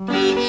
Bye.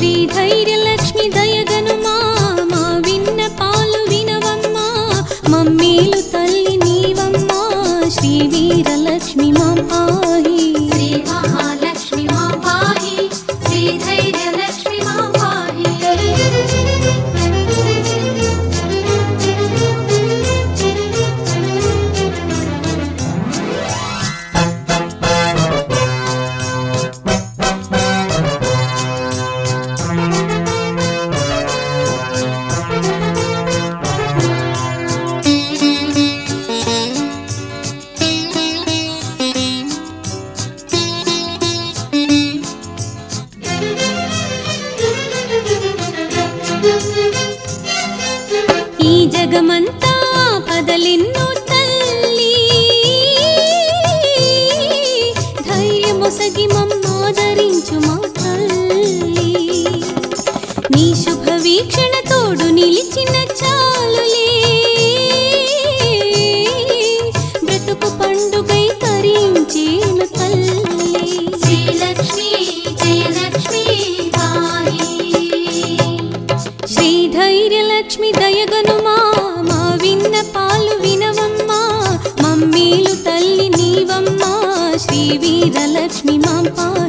Shri జగమంతా పదలిన్ను తల్లి. ధైర్యమొసగి మమ్మాదరించు మా తల్లి. నీ శుభ వీక్షణ తోడు నిలిచిన చాలులే. Oh.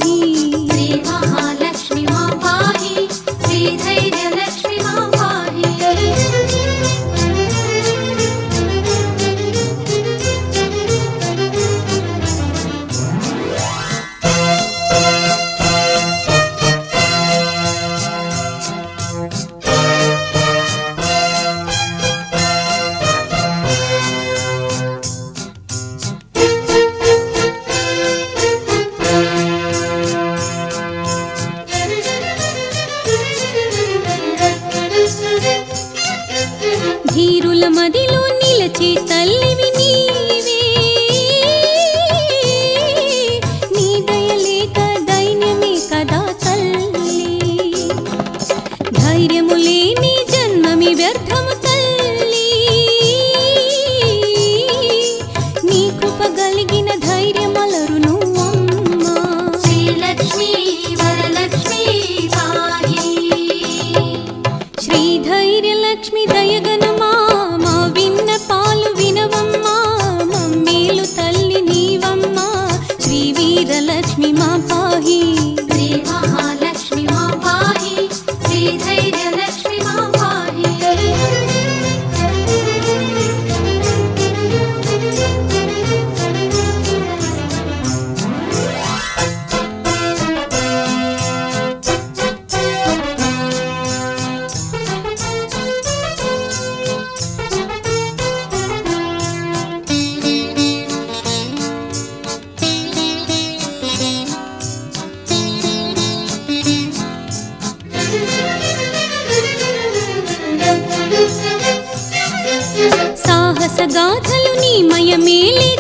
ఆశగాథలు నీ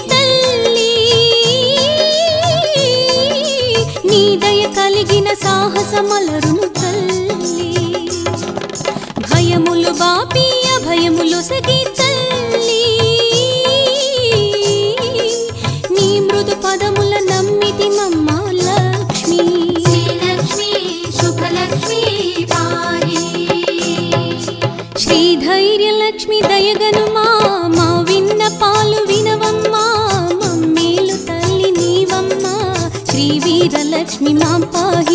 తల్లి. నీ దయ కలిగిన సాహసమలరును తల్లి. భయములు బాపీయ భయములు సగి ay.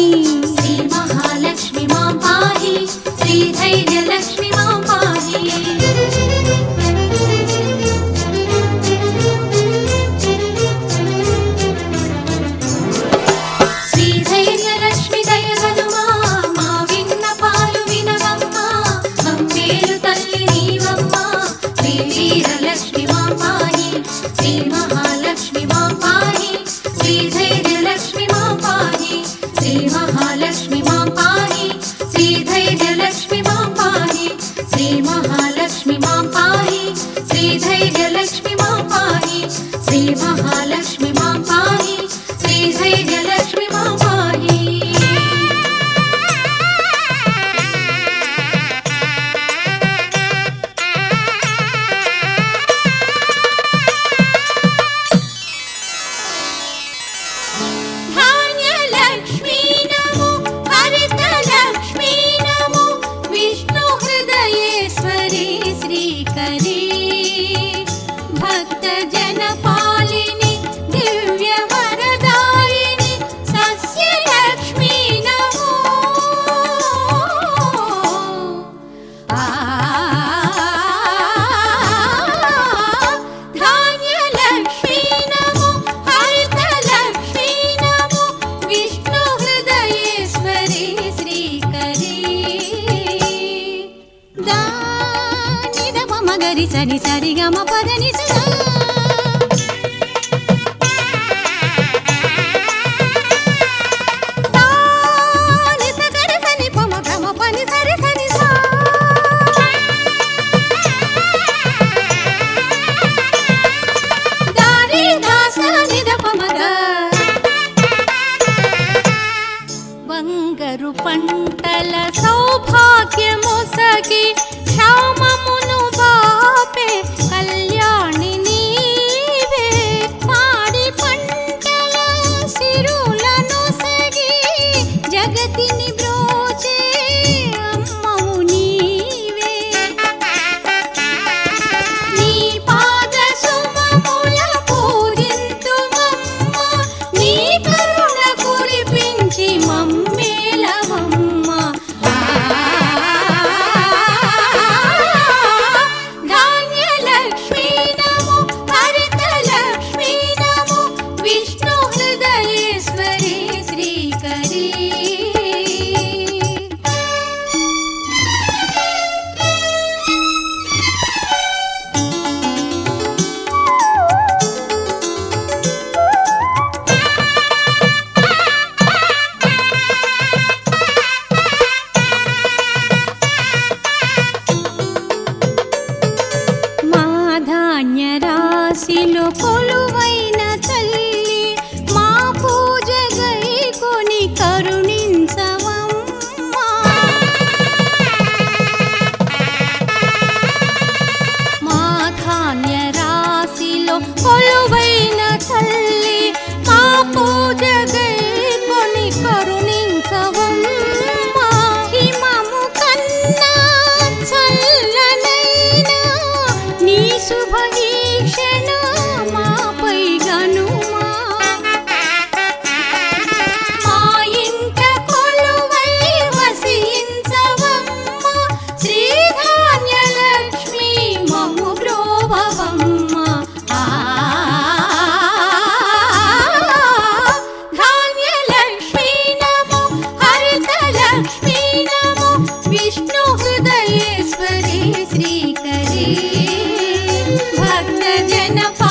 Now.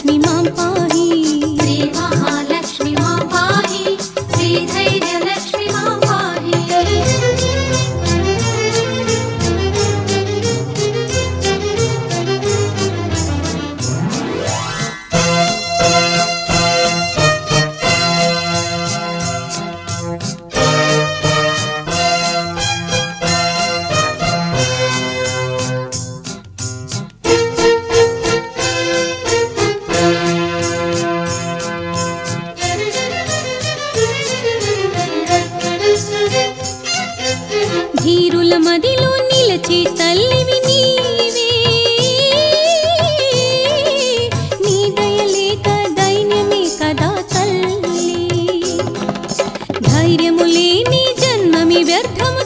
వీరలక్ష్మి మా పాహి ధైర్యము లేని జన్మమి వ్యర్థము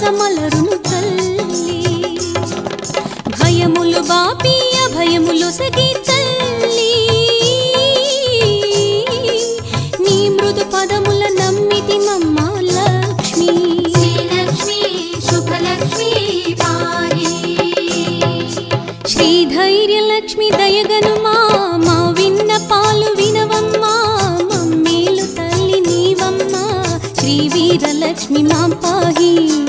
రసమలరును తల్లి. భయములు బాపి అభయములు సగి తల్లి. నీ మృదు పదముల నమ్మితి మమ్మ లక్ష్మి. లక్ష్మి శుభలక్ష్మి శ్రీధైర్య లక్ష్మి దయగను మా విన్న పాలు వినవమ్మా. మమ్మీలు తల్లి నీవమ్మా. శ్రీ వీరలక్ష్మి మా పాహి.